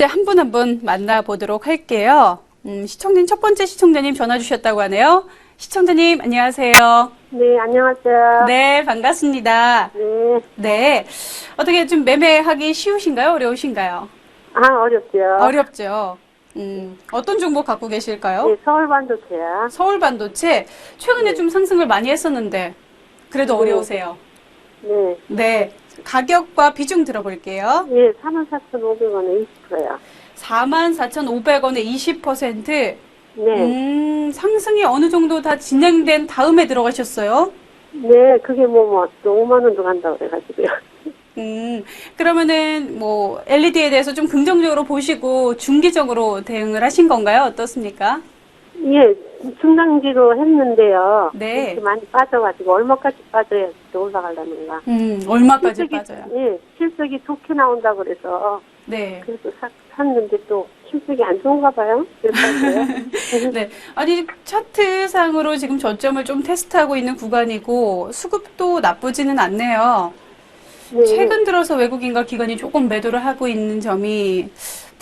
이제 한 분 한 분 만나보도록 할게요. 음, 시청자님, 첫 번째 시청자님 전화 주셨다고 하네요. 시청자님, 안녕하세요. 네, 안녕하세요. 네, 반갑습니다. 네. 네. 어떻게 좀 매매하기 쉬우신가요? 어려우신가요? 아, 어렵죠. 어렵죠. 음, 어떤 정보 갖고 계실까요? 네, 서울 반도체야. 서울 반도체 최근에 좀 상승을 많이 했었는데 그래도 네. 어려우세요. 네. 네. 가격과 비중 들어볼게요. 예, 34,500원에 20%야. 44,500원에 20%. 네. 음, 상승이 어느 정도 다 진행된 다음에 들어가셨어요? 네, 그게 뭐, 뭐, 또 5만원도 간다고 그래가지고요. 음, 그러면은 뭐 LED에 대해서 좀 긍정적으로 보시고 중기적으로 대응을 하신 건가요? 어떻습니까? 예, 중장기로 했는데요. 네. 이렇게 많이 빠져가지고, 얼마까지 빠져야 또 올라가려는가. 음, 얼마까지 실적이- 빠져요? 예, 실적이 좋게 나온다고 그래서, 네. 그래서 사, 샀는데 또, 실적이 안 좋은가 봐요. 네. 아니, 차트상으로 지금 저점을 좀 테스트하고 있는 구간이고, 수급도 나쁘지는 않네요. 네. 최근 들어서 외국인과 기관이 조금 매도를 하고 있는 점이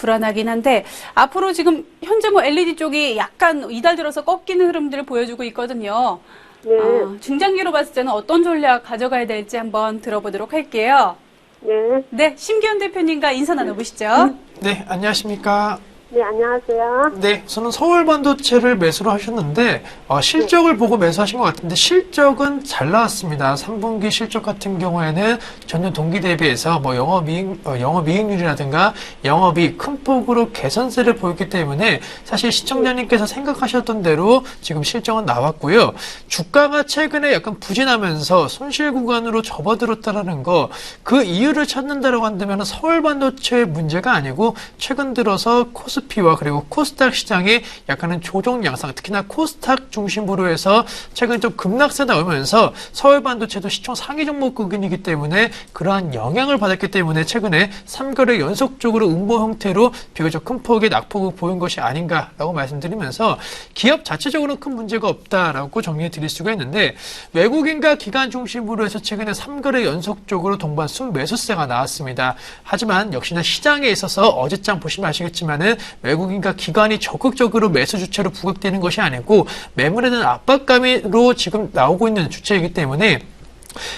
불안하긴 한데, 앞으로 지금 현재 뭐 LED 쪽이 약간 이달 들어서 꺾이는 흐름들을 보여주고 있거든요. 네. 어, 중장기로 봤을 때는 어떤 전략 가져가야 될지 한번 들어보도록 할게요. 네. 네, 심기현 대표님과 인사 나눠보시죠. 네, 안녕하십니까. 네, 안녕하세요. 네, 저는 서울 반도체를 매수를 하셨는데 어, 실적을 보고 매수하신 것 같은데 실적은 잘 나왔습니다. 3분기 실적 같은 경우에는 전년 동기 대비해서 뭐 영업이익, 어, 영업이익률이라든가 영업이 큰 폭으로 개선세를 보였기 때문에 사실 시청자님께서 생각하셨던 대로 지금 실적은 나왔고요. 주가가 최근에 약간 부진하면서 손실 구간으로 접어들었다라는 거 그 이유를 찾는다라고 한다면 서울 반도체의 문제가 아니고 최근 들어서 코스 피와 그리고 코스닥 시장의 약간은 조정 양상, 특히나 코스닥 중심으로 해서 최근 좀 급락세 나오면서 서울 반도체도 시총 상위 종목군이기 때문에 그러한 영향을 받았기 때문에 최근에 3거래 연속적으로 음보 형태로 비교적 큰 폭의 낙폭을 보인 것이 아닌가라고 말씀드리면서 기업 자체적으로는 큰 문제가 없다라고 정리해 드릴 수가 있는데 외국인과 기관 중심으로 해서 최근에 3거래 연속적으로 동반 순매수세가 나왔습니다. 하지만 역시나 시장에 있어서 어제장 보시면 아시겠지만은 외국인과 기관이 적극적으로 매수 주체로 부각되는 것이 아니고 매물에 대한 압박감으로 지금 나오고 있는 주체이기 때문에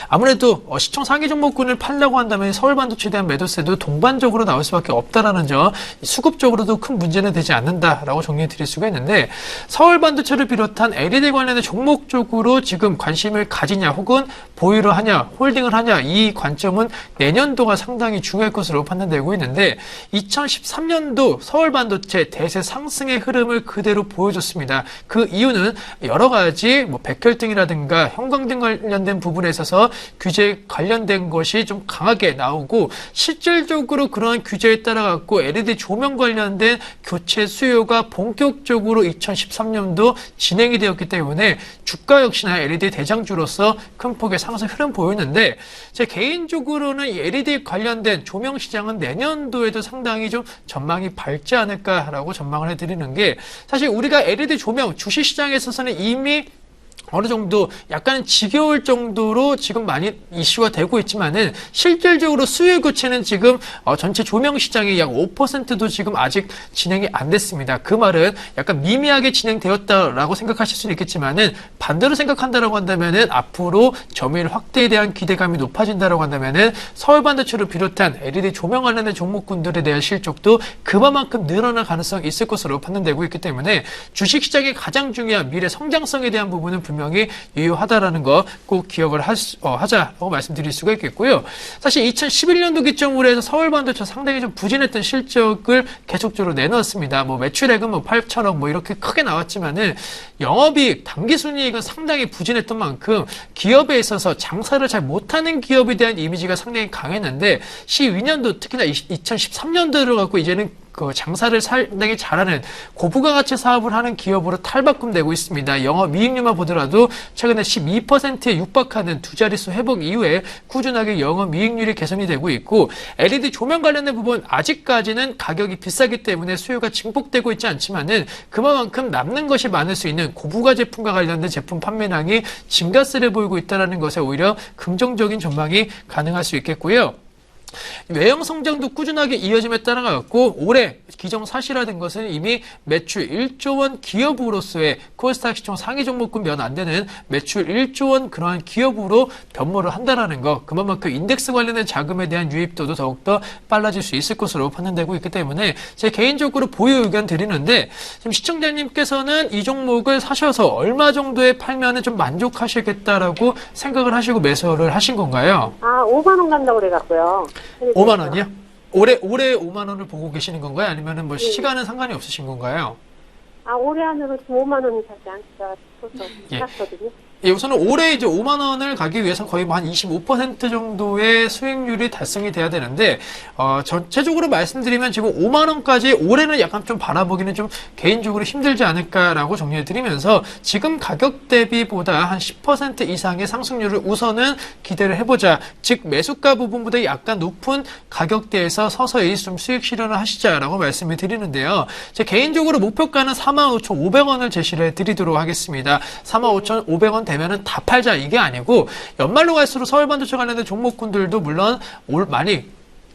아무래도 어, 시총 상위 종목군을 팔려고 한다면 서울 반도체에 대한 매도세도 동반적으로 나올 수밖에 없다라는 점 수급적으로도 큰 문제는 되지 않는다라고 정리해 드릴 수가 있는데 서울 반도체를 비롯한 LED 관련된 종목 쪽으로 지금 관심을 가지냐 혹은 보유를 하냐 홀딩을 하냐 이 관점은 내년도가 상당히 중요할 것으로 판단되고 있는데 2013년도 서울 반도체 대세 상승의 흐름을 그대로 보여줬습니다. 그 이유는 여러 가지 뭐 백혈등이라든가 형광등 관련된 부분에 있어서 규제 관련된 것이 좀 강하게 나오고 실질적으로 그러한 규제에 따라 갖고 LED 조명 관련된 교체 수요가 본격적으로 2013년도 진행이 되었기 때문에 주가 역시나 LED 대장주로서 큰 폭의 상승 흐름 보이는데 제 개인적으로는 이 LED 관련된 조명 시장은 내년도에도 상당히 좀 전망이 밝지 않을까라고 전망을 해드리는 게 사실 우리가 LED 조명 주식 시장에 있어서는 이미 어느 정도 약간 지겨울 정도로 지금 많이 이슈가 되고 있지만은 실질적으로 수요 교체는 지금 어, 전체 조명 시장의 약 5%도 지금 아직 진행이 안 됐습니다. 그 말은 약간 미미하게 진행되었다라고 생각하실 수는 있겠지만은 반대로 생각한다라고 한다면은 앞으로 점유율 확대에 대한 기대감이 높아진다라고 한다면은 서울 반도체를 비롯한 LED 조명 관련된 종목군들에 대한 실적도 그만큼 늘어날 가능성이 있을 것으로 판단되고 있기 때문에 주식 시장의 가장 중요한 미래 성장성에 대한 부분은 분명히 유효하다라는 거 꼭 기억을 할 수- 어, 하자고 말씀드릴 수가 있겠고요. 사실 2011년도 기점으로 해서 서울 반도체 상당히 좀 부진했던 실적을 계속적으로 내놓았습니다. 뭐 매출액은 뭐 8천억 뭐 이렇게 크게 나왔지만은 영업이익, 당기순이익은 상당히 부진했던 만큼 기업에 있어서 장사를 잘 못하는 기업에 대한 이미지가 상당히 강했는데 12년도 특히나 2013년도를 갖고 이제는 그 장사를 상당히 잘하는 고부가 가치 사업을 하는 기업으로 탈바꿈되고 있습니다. 영업 이익률만 보더라도 최근에 12%에 육박하는 두 자릿수 회복 이후에 꾸준하게 영업 이익률이 개선이 되고 있고 LED 조명 관련된 부분 아직까지는 가격이 비싸기 때문에 수요가 증폭되고 있지 않지만은 그만큼 남는 것이 많을 수 있는 고부가 제품과 관련된 제품 판매량이 증가세를 보이고 있다는 것에 오히려 긍정적인 전망이 가능할 수 있겠고요. 외형 성장도 꾸준하게 이어짐에 따라갔고 올해 기정 사실화된 것은 이미 매출 1조 원 기업으로서의 코스닥 시총 상위 종목군 면 안 되는 매출 1조 원 그러한 기업으로 변모를 한다라는 거 그만큼 인덱스 관련된 자금에 대한 유입도도 더욱더 빨라질 수 있을 것으로 판단되고 있기 때문에 제 개인적으로 보유 의견 드리는데 지금 시청자님께서는 이 종목을 사셔서 얼마 정도에 팔면은 좀 만족하시겠다라고 생각을 하시고 매수를 하신 건가요? 아, 5만 원 간다고 그래갖고요. 5만 원이요? 올해 올해 5만 원을 보고 계시는 건가요? 아니면은 뭐 시간은 상관이 없으신 건가요? 아, 올해 안으로 지금 5만원 사지 않을까 싶어서 예. 샀거든요. 예, 우선은 올해 이제 5만 원을 가기 위해서 거의 뭐 한 25% 정도의 수익률이 달성이 돼야 되는데 어, 전체적으로 말씀드리면 지금 5만 원까지 올해는 약간 좀 바라보기는 좀 개인적으로 힘들지 않을까라고 정리해 드리면서 지금 가격 대비보다 한 10% 이상의 상승률을 우선은 기대를 해보자. 즉 매수가 부분보다 약간 높은 가격대에서 서서히 좀 수익 실현을 하시자라고 말씀을 드리는데요. 제 개인적으로 목표가는 45,500원을 제시를 해드리도록 하겠습니다. 45,500원 되면은 다 팔자. 이게 아니고 연말로 갈수록 서울 반도체 관련된 종목군들도 물론 올 많이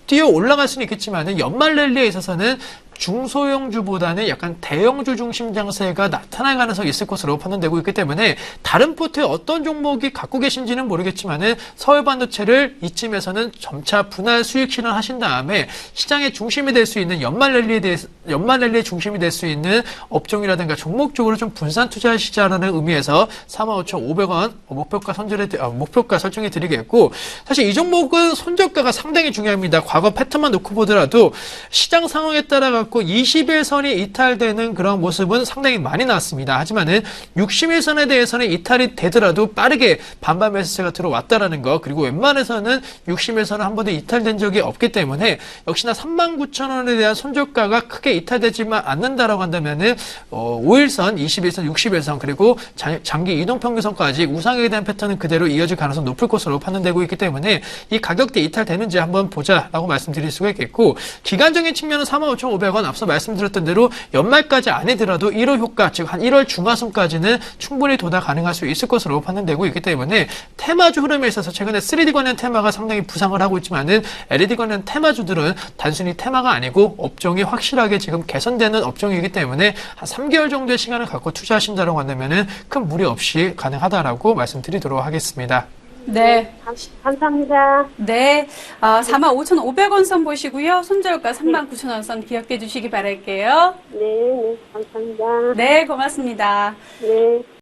뛰어 올라갈 수는 있겠지만은 연말 랠리에 있어서는 중소형주보다는 약간 대형주 중심 장세가 나타날 가능성이 있을 것으로 판단되고 있기 때문에 다른 포트에 어떤 종목이 갖고 계신지는 모르겠지만은 서울 반도체를 이쯤에서는 점차 분할 수익 실현하신 다음에 시장의 중심이 될 수 있는 연말 랠리에 대해서 연말 랠리의 중심이 될 수 있는 업종이라든가 종목 쪽으로 좀 분산 투자하시자라는 의미에서 45,500원 목표가 선절해 드- 아, 목표가 설정해 드리겠고 사실 이 종목은 손절가가 상당히 중요합니다. 과거 패턴만 놓고 보더라도 시장 상황에 따라 갖고 21선이 이탈되는 그런 모습은 상당히 많이 나왔습니다. 하지만은 61선에 대해서는 이탈이 되더라도 빠르게 반반 매수세가 들어왔다라는 거 그리고 웬만해서는 61선은 한 번도 이탈된 적이 없기 때문에 역시나 39,000원에 대한 손절가가 크게 이탈되지만 않는다라고 한다면은 어, 5일선, 21선, 61선 그리고 자- 장기 이동평균선까지 우상에 대한 패턴은 그대로 이어질 가능성 높을 것으로 판단되고 있기 때문에 이 가격대 이탈되는지 한번 보자라고 말씀드릴 수가 있겠고 기간적인 측면은 45,500원 앞서 말씀드렸던 대로 연말까지 아니더라도 1월 효과 즉 한 1월 중하순까지는 충분히 도달 가능할 수 있을 것으로 판단되고 있기 때문에 테마주 흐름에 있어서 최근에 3D 관련 테마가 상당히 부상을 하고 있지만은 LED 관련 테마주들은 단순히 테마가 아니고 업종이 확실하게 지금 개선되는 업종이기 때문에 한 3개월 정도의 시간을 갖고 투자하신다고 한다면은 큰 무리 없이 가능하다라고 말씀드리도록 하겠습니다. 네. 감, 감사합니다. 네. 아, 45,500원 선 보시고요. 손절가 39,000원 선 기억해 주시기 바랄게요. 네, 네, 감사합니다. 네, 고맙습니다. 네.